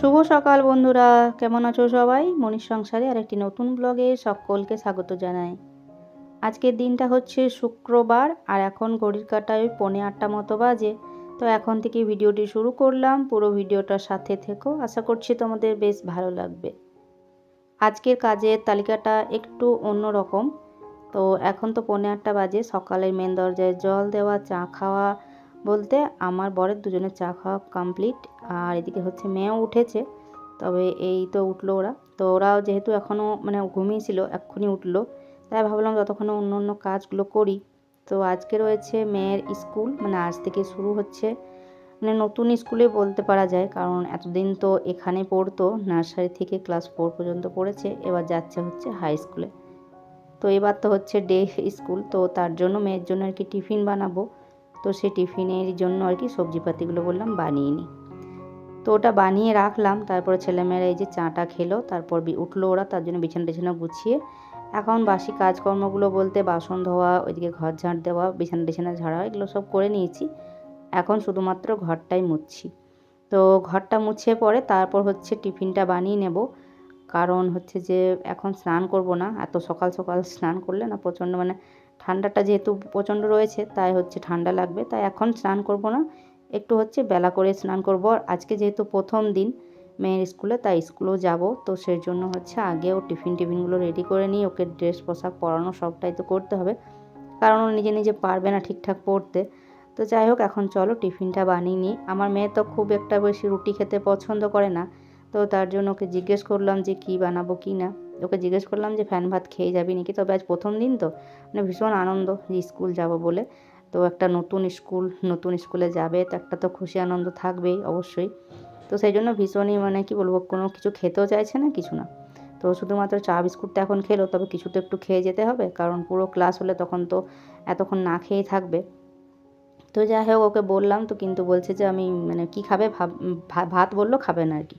শুভ সকাল বন্ধুরা। কেমন আছো সবাই? মনীষ সংসারে আর একটি নতুন ব্লগে সকলকে স্বাগত জানাই। আজকের দিনটা হচ্ছে শুক্রবার, আর এখন ঘড়ির কাটায় পৌনে আটটা মতো বাজে। তো এখন থেকে ভিডিওটি শুরু করলাম, পুরো ভিডিওটার সাথে থেকো। আশা করছি তোমাদের বেশ ভালো লাগবে। আজকের কাজের তালিকাটা একটু অন্য রকম। তো এখন তো পৌনে আটটা বাজে সকালের মেন দরজায় জল দেওয়া, চা খাওয়া বলতে আমার বরের দুজনের চা খাওয়া কমপ্লিট আর এদিকে হচ্ছে মেয়েও উঠেছে, তবে এই তো উঠল ওরা। তো ওরাও যেহেতু এখনও মানে ঘুমিয়েছিল এক্ষুনি উঠল, তাই ভাবলাম যতক্ষণে অন্য অন্য কাজগুলো করি। তো আজকে রয়েছে মেয়ের স্কুল মানে আজ থেকে শুরু হচ্ছে মানে নতুন স্কুলে বলতে পারা যায়, কারণ এতদিন তো এখানে পড়তো, নার্সারি থেকে ক্লাস ফোর পর্যন্ত পড়েছে, এবার যাচ্ছে হচ্ছে হাই স্কুলে। তো এবার তো হচ্ছে ডে স্কুল, তো তার জন্য মেয়ের জন্য আর কি টিফিন বানাবো। তো সেই টিফিনের জন্য আর কি সবজিপাতিগুলো বললাম বানিয়ে নিই। তো ওটা বানিয়ে রাখলাম, তারপরে ছেলেমেয়েরা এই যে চাটা খেলো, তারপর উঠল ওরা, তার জন্য বিছানা টিছানা গুছিয়ে। এখন বাসি কাজকর্মগুলো বলতে বাসন ধোয়া, ওইদিকে ঘর ঝাঁট দেওয়া, বিছানা টিছানা ঝাড়া, এগুলো সব করে নিয়েছি। এখন শুধুমাত্র ঘরটাই মুছছি। তো ঘরটা মুছে পরে তারপর হচ্ছে টিফিনটা বানিয়ে নেব। কারণ হচ্ছে যে এখন স্নান করব না, এত সকাল সকাল স্নান করলে না প্রচণ্ড মানে ঠান্ডাটা যেহেতু প্রচণ্ড রয়েছে, তাই হচ্ছে ঠান্ডা লাগবে। তাই এখন স্নান করব না, একটু হচ্ছে বেলা করে স্নান করব। আর আজকে যেহেতু প্রথম দিন মেয়ের স্কুলে, তাই স্কুলেও যাব। তো সেই জন্য হচ্ছে আগেও টিফিন টিফিনগুলো রেডি করে নিই ওকে ড্রেস পোশাক পরানো সবটাই তো করতে হবে। কারণ ও নিজে নিজে পারবে না ঠিকঠাক পড়তে তো যাই হোক, এখন চলো টিফিনটা বানিয়ে নিই। আমার মেয়ে তো খুব একটা বেশি রুটি খেতে পছন্দ করে না। তো তার জন্য ওকে জিজ্ঞেস করলাম যে কি বানাবো কি না। ওকে জিজ্ঞেস করলাম যে, ফ্যান ভাত খেয়ে যাবি নাকি? তবে আজ প্রথম দিন তো। মানে ভীষণ আনন্দ যে স্কুল যাব বলে। তো একটা নতুন স্কুল, নতুন স্কুলে যাবে, তো একটা তো খুশি আনন্দ থাকবেই অবশ্যই। তো সেই জন্য ভীষণই মানে কি বলব, কোনো কিছু খেতেও চাইছে না, কিছু না। তো শুধুমাত্র চা, বিস্কুটটা এখন খেলো, তবে কিছু তো একটু খেয়ে যেতে হবে, কারণ পুরো ক্লাস হলে তখন তো এতক্ষণ না খেয়েই থাকবে। তো যাই হোক, ওকে বললাম তো, কিন্তু বলছে যে, আমি মানে কি খাবে? ভাত বলল, খাবে না আর কি।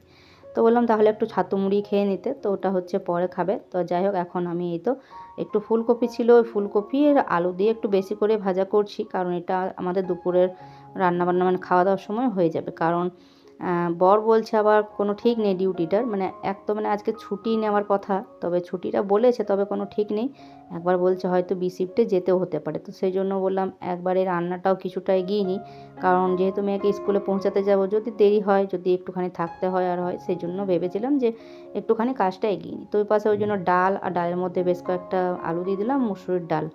তো বললাম, তাহলে একটু ছাতু মুড়ি খেয়ে নিতে। তো ওটা হচ্ছে পরে খাবে। তো যাই হোক, এখন আমি এই তো একটু ফুলকপি ছিল। ওই ফুলকপি আর আলু দিয়ে একটু বেশি করে ভাজা করছি, কারণ এটা আমাদের দুপুরের রান্নাবান্না মানে খাওয়া দাওয়ার সময় হয়ে যাবে। কারণ বর বলছে আবার কোনো ঠিক নেই ডিউটিটার। মানে এক তো মানে আজকে ছুটি নেওয়ার কথা, তবে ছুটিটা বলেছে, তবে কোনো ঠিক নেই। একবার বলছে হয়তো বি শিফটে যেতেও হতে পারে। তো সেই জন্য বললাম একবারে রান্নাটাও কিছুটা এগিয়ে নিই। কারণ যেহেতু মেয়েকে স্কুলে পৌঁছাতে যাব, যদি দেরি হয়, যদি একটুখানি থাকতে হয় আর হয়, সেই জন্য ভেবেছিলাম যে একটুখানি কাজটা এগিয়ে নিই। তো ওই পাশে ওই জন্য ডাল আর ডালের মধ্যে বেশ কয়েকটা আলু দিয়ে দিলাম, মুসুরির ডাল।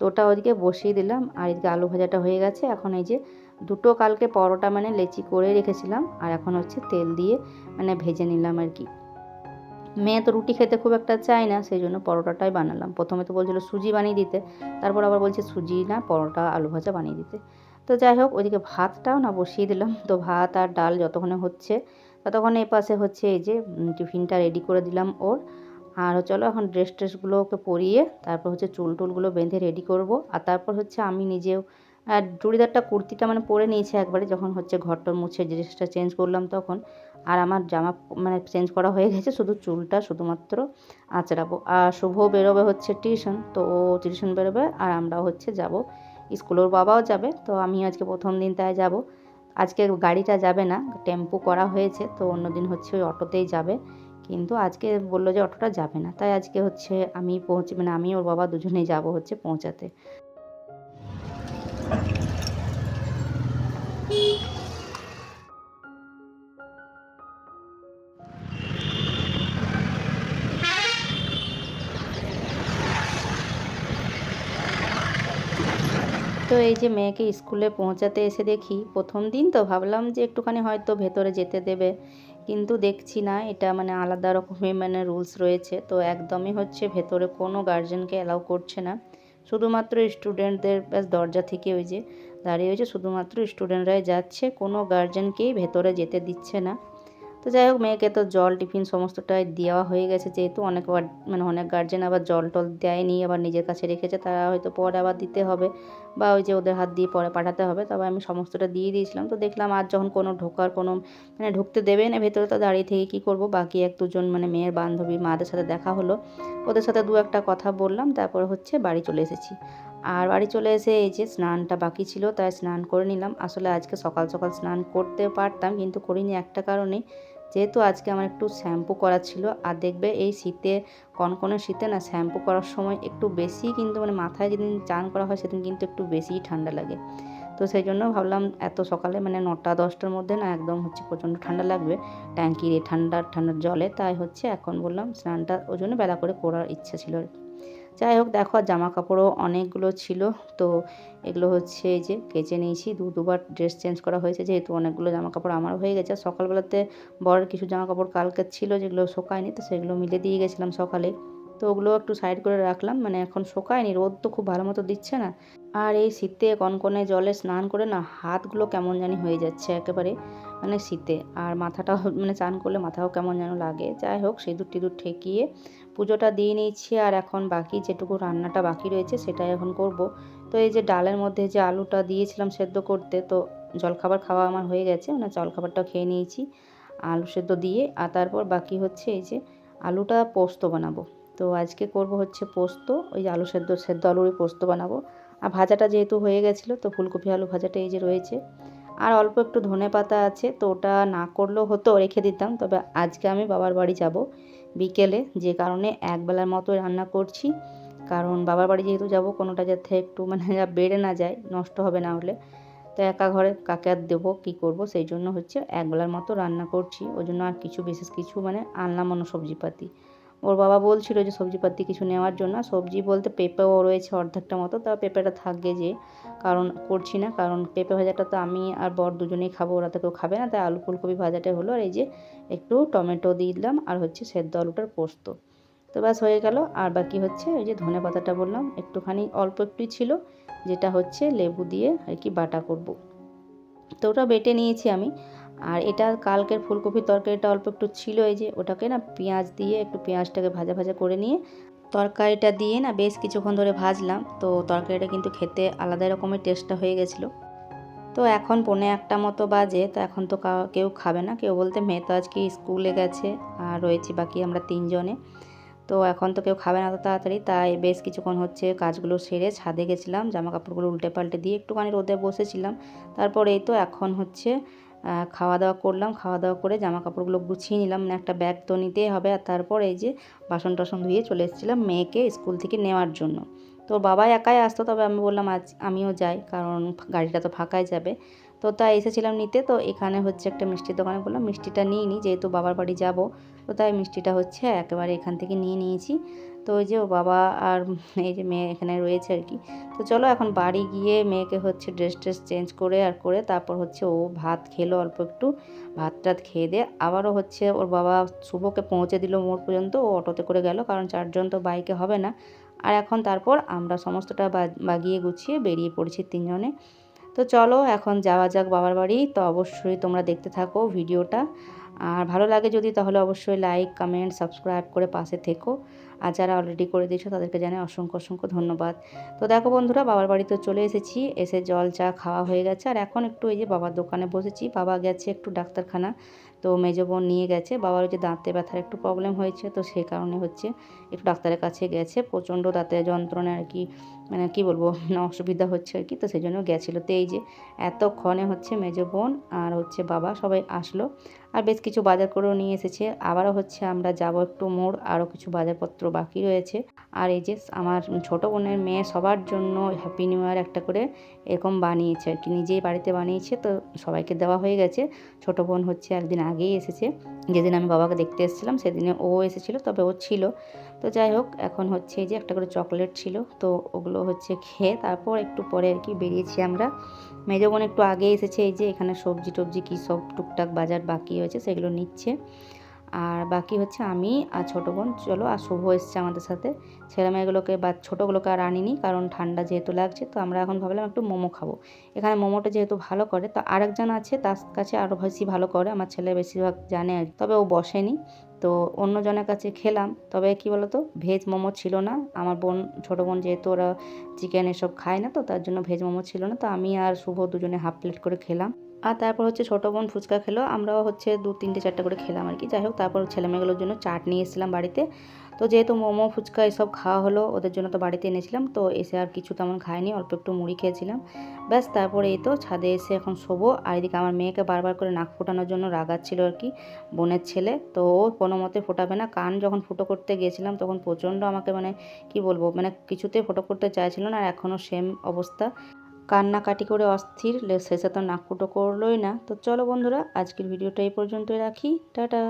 তো ওটা ওইদিকে বসিয়ে দিলাম, আর এদিকে আলু ভাজাটা হয়ে গেছে। এখন এই যে দুটো কালকে পরোটা মানে লেচি করে রেখেছিলাম, আর এখন হচ্ছে তেল দিয়ে মানে ভেজে নিলাম আর কি। মেয়ে তো রুটি খেতে খুব একটা চায় না, সেই জন্য পরোটাটাই বানালাম। প্রথমে তো বলছিল সুজি বানিয়ে দিতে, তারপর আবার বলছে সুজি না, পরোটা, আলু ভাজা বানিয়ে দিতে। তো যাই হোক, ওইদিকে ভাতটাও না বসিয়ে দিলাম। তো ভাত আর ডাল যতক্ষণে হচ্ছে, ততক্ষণ এই পাশে হচ্ছে এই যে টিফিনটা রেডি করে দিলাম ওর। আর চলো এখন ড্রেস ট্রেসগুলো ওকে পরিয়ে, তারপর হচ্ছে চুল টুলগুলো বেঁধে রেডি করব। আর তারপর হচ্ছে আমি নিজেও আর চুড়িদারটা কুর্তিটা মানে পরে নিয়েছে একবারে যখন হচ্ছে ঘরটা মুছে ড্রেসটা চেঞ্জ করলাম তখন। আর আমার জামা মানে চেঞ্জ করা হয়ে গেছে, শুধু চুলটা শুধুমাত্র আঁচড়াবো। আর শুভ বেরোবে হচ্ছে টিউশন তো ও টিউশন বেরোবে আর আমরাও হচ্ছে যাব। স্কুলের বাবাও যাবে, তো আমি আজকে প্রথম দিন তাই যাব। আজকে গাড়িটা যাবে না টেম্পু করা হয়েছে, তো অন্যদিন হচ্ছে ওই অটোতেই যাবে। কিন্তু আজকে বলল যে অটোটা যাবে না, তাই আজকে হচ্ছে আমি পৌঁছে মানে আমি ওর বাবা দুজনেই যাব হচ্ছে পৌঁছাতে। তো এই যে মেয়েকে স্কুলে পৌঁছাতে এসে দেখি প্রথম দিন তো ভাবলাম যে একটুখানি হয়তো ভেতরে যেতে দেবে। কিন্তু দেখছি না, এটা মানে আলাদা রকমের মানে রুলস রয়েছে। তো একদমই হচ্ছে ভেতরে কোনো গার্জেনকে অ্যালাউ করছে না। শুধুমাত্র স্টুডেন্টদের ব্যাস দরজা থেকে ওই যে দাঁড়িয়ে হয়েছে শুধুমাত্র স্টুডেন্টরাই যাচ্ছে, কোনো গার্জেনকেই ভেতরে যেতে দিচ্ছে না। তো যাই হোক, মেয়েকে তো জল, টিফিন সমস্তটাই দেওয়া হয়ে গেছে যেহেতু অনেক মানে অনেক গার্জেন আবার জল টল দেয়নি, আবার নিজের কাছে রেখেছে, তারা হয়তো পরে আবার দিতে হবে বা ওই যে ওদের হাত দিয়ে পরে পাঠাতে হবে, তবে আমি সমস্তটা দিয়ে দিয়েছিলাম। তো দেখলাম আর যখন কোনো ঢোকার কোনো মানে ঢুকতে দেবে না ভেতরে, তো দাঁড়িয়ে থেকে কী করব? বাকি এক দুজন মানে মেয়ের বান্ধবী মাদের সাথে দেখা হলো, ওদের সাথে দু একটা কথা বললাম, তারপর হচ্ছে বাড়ি চলে এসেছি। আর বাড়ি চলে এসে এই যে স্নানটা বাকি ছিল, তাই স্নান করে নিলাম। আসলে আজকে সকাল সকাল স্নান করতে পারতাম, কিন্তু করিনি একটা কারণে। যেহেতু আজকে আমার একটু শ্যাম্পু করা ছিল, আর দেখবে এই শীতে, কনকনে শীতে না শ্যাম্পু করার সময় একটু বেশি কিন্তু মানে মাথায় যেদিন চান করা হয় সেদিন কিন্তু একটু বেশিই ঠান্ডা লাগে। তো সেই জন্য ভাবলাম এত সকালে মানে নটা, দশটার মধ্যে না একদম হচ্ছে প্রচণ্ড ঠান্ডা লাগবে, ট্যাঙ্কির ঠান্ডা ঠান্ডার জলে। তাই হচ্ছে এখন বললাম স্নানটা ওই জন্য বেলা করে করার ইচ্ছা ছিল আর কি। যাই হোক, দেখো জামা কাপড়ও অনেকগুলো ছিল। তো এগুলো হচ্ছে এই যে কেচে নিয়েছি। দু দুবার ড্রেস চেঞ্জ করা হয়েছে, যেহেতু অনেকগুলো জামা কাপড় আমার হয়ে গেছে। সকালবেলাতে বরের কিছু জামা কাপড় কালকে ছিল, যেগুলো শোকায়নি, তো সেগুলো মিলে দিয়ে গেছিলাম সকালে। তো ওগুলো একটু সাইড করে রাখলাম। মানে এখন শোকায়নি, রোদ তো খুব ভালো মতো দিচ্ছে না। আর এই শীতে কনকনে জলে স্নান করে না হাতগুলো কেমন জানি হয়ে যাচ্ছে একেবারে মানে শীতে। আর মাথাটাও মানে চান করলে মাথাও কেমন যেন লাগে। যাই হোক, সিঁদুর টিঁদুর ঠেকিয়ে পুজোটা দিয়ে নিচ্ছি আর এখন বাকি যেটুকু রান্নাটা বাকি রয়েছে সেটাই এখন করব। তো এই যে ডালের মধ্যে যে আলুটা দিয়েছিলাম সেদ্ধ করতে, তো জলখাবার খাওয়া আমার হয়ে গেছে। মানে জলখাবারটা খেয়ে নিয়েছি, আলু সেদ্ধ দিয়ে। আর তারপর বাকি হচ্ছে এই যে আলুটা পোস্ত বানাবো। তো আজকে করব হচ্ছে পোস্ত, ওই আলু সেদ্ধ সেদ্ধ আলুরই পোস্ত বানাবো। আর ভাজাটা যেহেতু হয়ে গেছিল, তো ফুলকপি আলু ভাজাটা এই যে রয়েছে। আর অল্প একটু ধনে পাতা আছে, তো ওটা না করলেও হতো, রেখে দিতাম। তবে আজকে আমি বাবার বাড়ি যাব বিকেলে, যে কারণে একবেলার মতো রান্না করছি। কারণ বাবার বাড়ি যেহেতু যাব, কোনোটা যাতে একটু মানে বেড়ে না যায়, নষ্ট হবে না হলে। তো একা ঘরে কাকে আর দেবো, কী করব, সেই জন্য হচ্ছে একবেলার মতো রান্না করছি। ওই জন্য আর কিছু, বিশেষ কিছু মানে আনলাম অন্য সবজিপাতি। ওর বাবা বলছিল যে সবজিপাতি কিছু নেওয়ার জন্য সবজি বলতে পেঁপেও রয়েছে অর্ধেকটা মতো, তা পেঁপেটা থাকবে যে, কারণ করছি না, কারণ পেঁপে ভাজাটা তো আমি আর বর দুজনেই খাব, ওরা তো কেউ খাবে না, তাই আলু ফুলকপি ভাজাটাই হলো, আর এই যে একটু টমেটো দিয়ে দিলাম, আর হচ্ছে সেদ্ধ আলুটার পোস্ত। তো ব্যাস হয়ে গেল, আর বাকি হচ্ছে ওই যে ধনে পাতাটা বললাম, একটুখানি অল্প একটুই ছিল, যেটা হচ্ছে লেবু দিয়ে আর কি বাটা করব। তো ওটা বেটে নিয়েছি আমি আর এটা কালকের ফুলকপির তরকারিটা অল্প একটু ছিল, এই যে ওটাকে না পেঁয়াজ দিয়ে একটু পেঁয়াজটাকে ভাজা ভাজা করে নিয়ে তরকারিটা দিয়ে না বেশ কিছুক্ষণ ধরে ভাজলাম। তো তরকারিটা কিন্তু খেতে আলাদা রকমের টেস্টটা হয়ে গেছিল। তো এখন পৌনে একটা মতো বাজে, তো এখন তো কেউ খাবে না। কেউ বলতে মেয়ে তো আজকে স্কুলে গেছে আর রয়েছি বাকি আমরা তিনজনে। তো এখন তো কেউ খাবে না তো তাড়াতাড়ি, তাই বেশ কিছুক্ষণ হচ্ছে কাজগুলো সেরে ছাদে গেছিলাম জামা কাপড়গুলো উল্টে পাল্টে দিয়ে একটুখানি রোদে বসেছিলাম। তারপর এই তো এখন হচ্ছে খাওয়া দাওয়া করলাম খাওয়া দাওয়া করে জামা কাপড়গুলো গুছিয়ে নিলাম। মানে একটা ব্যাগ তো নিতেই হবে আর তারপর এই যে বাসন টাসন ধুয়ে চলে এসেছিলাম মেয়েকে স্কুল থেকে নেওয়ার জন্য। তো বাবা একাই আসতো, তবে আমি বললাম, আজ আমিও যাই, কারণ গাড়িটা তো ফাঁকাই যাবে। তো তাই এসেছিলাম নিতে। তো এখানে হচ্ছে একটা মিষ্টির দোকানে বললাম, মিষ্টিটা নিই যেহেতু বাবার বাড়ি যাব। তো তাই মিষ্টিটা হচ্ছে একেবারে এখান থেকে নিয়ে নিয়েছি। তো ওই যে ও বাবা আর এই যে মেয়ে এখানে রয়েছে আর কি। তো চলো এখন বাড়ি গিয়ে মেয়েকে হচ্ছে ড্রেস ট্রেস চেঞ্জ করে আর করে তারপর হচ্ছে ও ভাত খেলো অল্প একটু, ভাত টাত খেয়ে দিয়ে আবারও হচ্ছে ওর বাবা শুভকে পৌঁছে দিল মোড় পর্যন্ত, ও অটোতে করে গেল কারণ চারজন তো বাইকে হবে না। আর এখন তারপর আমরা সমস্তটা বাগিয়ে গুছিয়ে বেরিয়ে পড়েছি তিনজনে। তো চলো এখন যাওয়া যাক বাবার বাড়ি, তো অবশ্যই তোমরা দেখতে থাকো ভিডিওটা। আর ভালো লাগে যদি তাহলে অবশ্যই লাইক কমেন্ট সাবস্ক্রাইব করে পাশে থেকো। আর যারা অলরেডি করে দিয়েছ তাদেরকে জানাই অসংখ্য অসংখ্য ধন্যবাদ। তো দেখো বন্ধুরা, বাবার বাড়িতে চলে এসেছি, এসে জল চা খাওয়া হয়ে গেছে। আর এখন একটু এই যে বাবার দোকানে বসেছি, বাবা গেছে একটু ডাক্তারখানা, তো মেজো বোন নিয়ে গেছে। বাবার ওই যে দাঁতে ব্যথার একটু প্রবলেম হয়েছে, তো সেই কারণে হচ্ছে একটু ডাক্তারের কাছে গেছে। প্রচণ্ড দাঁতে যন্ত্রণা আর কি মানে কি বলব, অসুবিধা হচ্ছে আর কি, তো সেই জন্য গেছিল। তো এই যে এতক্ষণে হচ্ছে মেজো বোন আর হচ্ছে বাবা সবাই আসলো। আর বেশ কিছু বাজার করেও নিয়ে এসেছে। আবারও হচ্ছে আমরা যাব একটু মোড়, আরও কিছু বাজারপত্র বাকি রয়েছে। আর এই যে আমার ছোট বোনের মেয়ে সবার জন্য হ্যাপি নিউ ইয়ার একটা করে এরকম বানিয়েছে আর কি। নিজেই বাড়িতে বানিয়েছে তো সবাইকে দেওয়া হয়ে গেছে। ছোট বোন হচ্ছে একদিন আগেই এসেছে। যেদিন আমি বাবাকে দেখতে এসেছিলাম সেদিনে ও এসেছিল, তবে ও ছিল। তো যাই হোক, এখন হচ্ছে যে একটা করে চকলেট ছিল, তো ওগুলো হচ্ছে খেয়ে তারপর একটু পরে আর কি বেরিয়েছি আমরা। মেজো বোন একটু আগে এসেছে, এই যে এখানে সবজি টবজি কী সব টুকটাক বাজার বাকি হয়েছে সেগুলো নিচ্ছে। আর বাকি হচ্ছে আমি আর ছোটো বোন, চলো আর শুভ এসছে আমাদের সাথে। ছেলে মেয়েগুলোকে বা ছোটোগুলোকে আর আনিনি, কারণ ঠান্ডা যেহেতু লাগছে, তো আমরা এখন ভাবলাম একটু মোমো খাব। এখানে মোমোটা যেহেতু ভালো করে, তো আরেকজন আছে, তার কাছে আরও বেশি ভালো করে, আমার ছেলে বেশিরভাগ জানে আর তবে ও বসেনি, তো অন্যজনের কাছে খেলাম, তবে কি বলতো, ভেজ মোমো ছিল না। আমার বোন, ছোটো বোন যেহেতু ওরা চিকেন এসব খায় না, তো তার জন্য ভেজ মোমো ছিল না, তো আমি আর শুভ দুজনে হাফ প্লেট করে খেলাম। আর তারপর হচ্ছে ছোটো বোন ফুচকা খেলো। আমরাও হচ্ছে দু, তিনটে, চারটে করে খেলাম আর কি। যাই হোক, তারপর ছেলেমেয়েগুলোর জন্য চাট নিয়ে এসেছিলাম বাড়িতে। তো যেহেতু মোমো, ফুচকা এসব খাওয়া হলো, ওদের জন্য তো বাড়িতে এনেছিলাম। তো এসে আর কিছু তেমন খাইনি, অল্প একটু মুড়ি খেয়েছিলাম। ব্যাস, তারপরে এই তো ছাদে এসে এখন শোবো। আর এদিকে আমার মেয়েকে বারবার করে নাক ফোটানোর জন্য রাগাচ্ছিল আর কি বোনের ছেলে। তো ও কোনো মতে ফোটাবে না। কান যখন ফুটো করতে গিয়েছিলাম তখন প্রচণ্ড আমাকে মানে কি বলব মানে কিছুতে ফোটো করতে চাইছিল না। আর এখনও সেম অবস্থা। কান্নাকাটি করে অস্থির শেষে তো নাক ফুটো করলোই না। তো চলো বন্ধুরা, আজকের ভিডিওটা এই পর্যন্তই রাখি। টাটা।